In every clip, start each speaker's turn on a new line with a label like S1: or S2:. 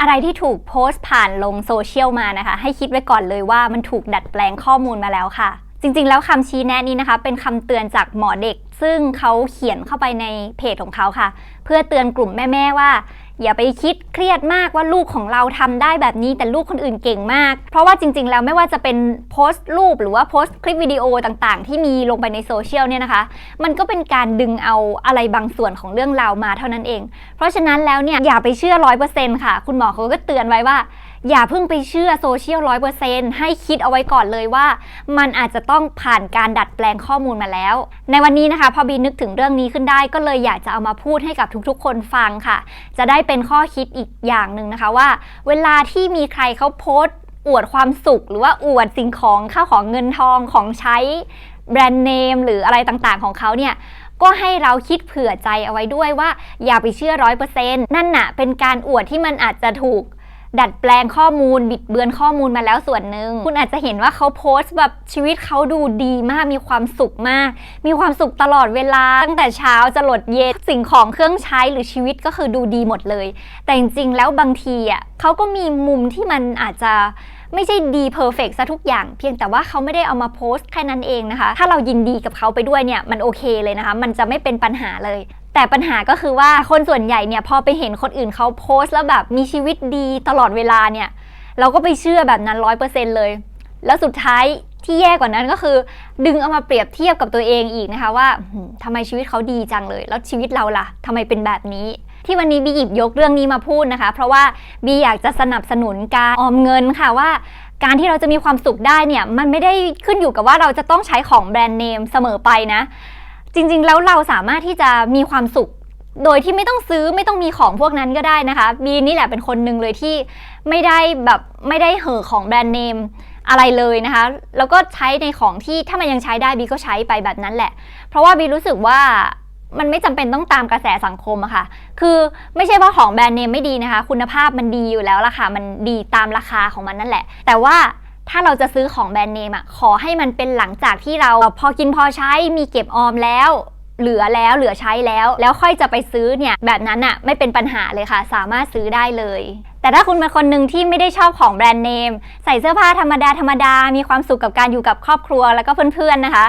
S1: อะไรที่ถูกโพสต์ผ่านลงโซเชียลมานะคะ ให้คิดไว้ก่อนเลยว่ามันถูกดัดแปลงข้อมูลมาแล้วค่ะ จริงๆ แล้วคำชี้แนะนี้นะคะ เป็นคำเตือนจากหมอเด็ก ซึ่งเขาเขียนเข้าไปในเพจของเขาค่ะ เพื่อเตือนกลุ่มแม่ๆว่า อย่าไปคิดเครียดมากว่าลูกของเราทำได้แบบนี้ แต่ลูกคนอื่นเก่งมาก เพราะว่าจริงๆ แล้วไม่ว่าจะเป็นโพสต์รูปหรือว่าโพสต์คลิปวิดีโอต่างๆ ที่มีลงไปในโซเชียลเนี่ยนะคะ มันก็เป็นการดึงเอาอะไรบางส่วนของเรื่องราวมาเท่านั้นเอง เพราะฉะนั้นแล้วเนี่ยอย่าไปเชื่อร้อยเปอร์เซ็นต์ค่ะ คุณหมอเขาก็เตือนไว้ว่า อย่าเพิ่งไปเชื่อโซเชียลร้อยเปอร์เซนต์ให้คิดเอาไว้ก่อนเลยว่า มันอาจจะต้องผ่านการดัดแปลงข้อมูลมาแล้ว ในวันนี้นะคะพอบีนึกถึงเรื่องนี้ขึ้นได้ก็เลยอยากจะเอามาพูดให้กับทุกๆ คนฟังค่ะ จะได้เป็นข้อคิดอีกอย่างหนึ่งนะคะว่า เวลาที่มีใครเขาโพสต์อวดความสุข หรือว่าอวดสิ่งของข้าวของเงินทองของใช้แบรนด์เนมหรืออะไรต่างๆของเขาเนี่ยก็ให้เราคิดเผื่อใจเอาไว้ด้วยว่า อย่าไปเชื่อร้อยเปอร์เซ็นต์นั่นน่ะ เป็นการอวดที่มันอาจจะถูก ดัดแปลงข้อมูล บิดเบือนข้อมูลมาแล้วส่วนหนึ่งคุณอาจจะเห็นว่าเขาโพสต์แบบชีวิตเขาดูดีมากมีความสุขมาก มีความสุขตลอดเวลา ตั้งแต่เช้าจะหลดเย็นสิ่งของเครื่องใช้หรือชีวิตก็คือดูดีหมดเลย แต่จริงๆแล้วบางทีอะเขาก็มีมุมที่มันอาจจะไม่ใช่ดีเพอร์เฟกซะทุกอย่าง เพียงแต่ว่าเขาไม่ได้เอามาโพสต์แค่นั้นเองนะคะ ถ้าเรายินดีกับเขาไปด้วยเนี่ย มันโอเคเลยนะคะ มันจะไม่เป็นปัญหาเลย แต่ปัญหาก็คือว่าคนส่วนใหญ่เนี่ยพอไปเห็นคนอื่นเขาโพสต์แล้วแบบมีชีวิตดีตลอดเวลาเนี่ย เราก็ไปเชื่อแบบนั้นร้อยเปอร์เซ็นต์เลย แล้วสุดท้ายที่แย่กว่านั้นก็คือ ดึงเอามาเปรียบเทียบกับตัวเองอีกนะคะว่าหืมทำไมชีวิตเขาดีจังเลย แล้วชีวิตเราล่ะทำไมเป็นแบบนี้ ที่วันนี้บีหยิบยกเรื่องนี้มาพูดนะคะ เพราะว่าบีอยากจะสนับสนุนการออมเงินค่ะว่าการที่เราจะมีความสุขได้เนี่ยมันไม่ได้ขึ้นอยู่กับว่าเราจะต้องใช้ของแบรนด์เนมเสมอไปนะ จริงๆ แล้วเราสามารถที่จะมีความสุข โดยที่ไม่ต้องซื้อไม่ต้องมีของพวกนั้นก็ได้นะคะ บีนี่แหละเป็นคนหนึ่งเลยที่ไม่ได้แบบไม่ได้เห่อของแบรนด์เนมอะไรเลยนะคะ แล้วก็ใช้ในของที่ถ้ามันยังใช้ได้บีก็ใช้ไปแบบนั้นแหละ เพราะว่าบีรู้สึกว่ามันไม่จำเป็นต้องตามกระแสสังคมอะค่ะ คือไม่ใช่ว่าของแบรนด์เนมไม่ดีนะคะ คุณภาพมันดีอยู่แล้วล่ะค่ะมันดีตามราคาของมันนั่นแหละ แต่ว่า ถ้าเราจะซื้อของแบรนด์เนมอะขอให้มันเป็นหลังจากที่เราพอกินพอใช้มีเก็บออมแล้วเหลือแล้วเหลือใช้แล้ว แล้วค่อยจะไปซื้อเนี่ยแบบนั้นอะไม่เป็นปัญหาเลยค่ะ สามารถซื้อได้เลย แต่ถ้าคุณเป็นคนหนึ่งที่ไม่ได้ชอบของแบรนด์เนม ใส่เสื้อผ้าธรรมดาธรรมดา มีความสุขกับการอยู่กับครอบครัวแล้วก็เพื่อนๆนะคะ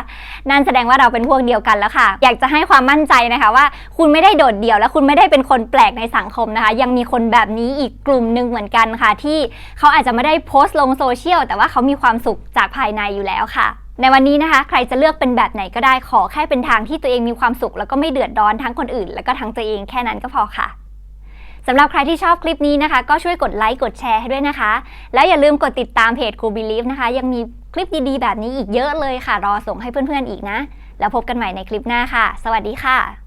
S1: นั่นแสดงว่าเราเป็นพวกเดียวกันแล้วค่ะ อยากจะให้ความมั่นใจนะคะว่า คุณไม่ได้โดดเดี่ยว และคุณไม่ได้เป็นคนแปลกในสังคมนะคะ ยังมีคนแบบนี้อีกกลุ่มหนึ่งเหมือนกันค่ะ ที่เขาอาจจะไม่ได้โพสต์ลงโซเชียลแต่ว่าเขามีความสุขจากภายในอยู่แล้วค่ะในวันนี้นะคะ ใครจะเลือกเป็นแบบไหนก็ได้ขอแค่เป็นทางที่ตัวเองมีความสุข แล้วก็ไม่เดือดร้อนทั้งคนอื่น แล้วก็ทั้งตัวเองแค่นั้นก็พอค่ะ สำหรับใครที่ชอบคลิปนี้นะคะ ก็ช่วยกดไลค์กดแชร์ให้ด้วยนะคะ แล้วอย่าลืมกดติดตามเพจครูบิลีฟนะคะ ยังมีคลิปดีๆ แบบนี้อีกเยอะเลยค่ะ รอส่งให้เพื่อนๆอีกนะ แล้วพบกันใหม่ในคลิปหน้าค่ะ สวัสดีค่ะ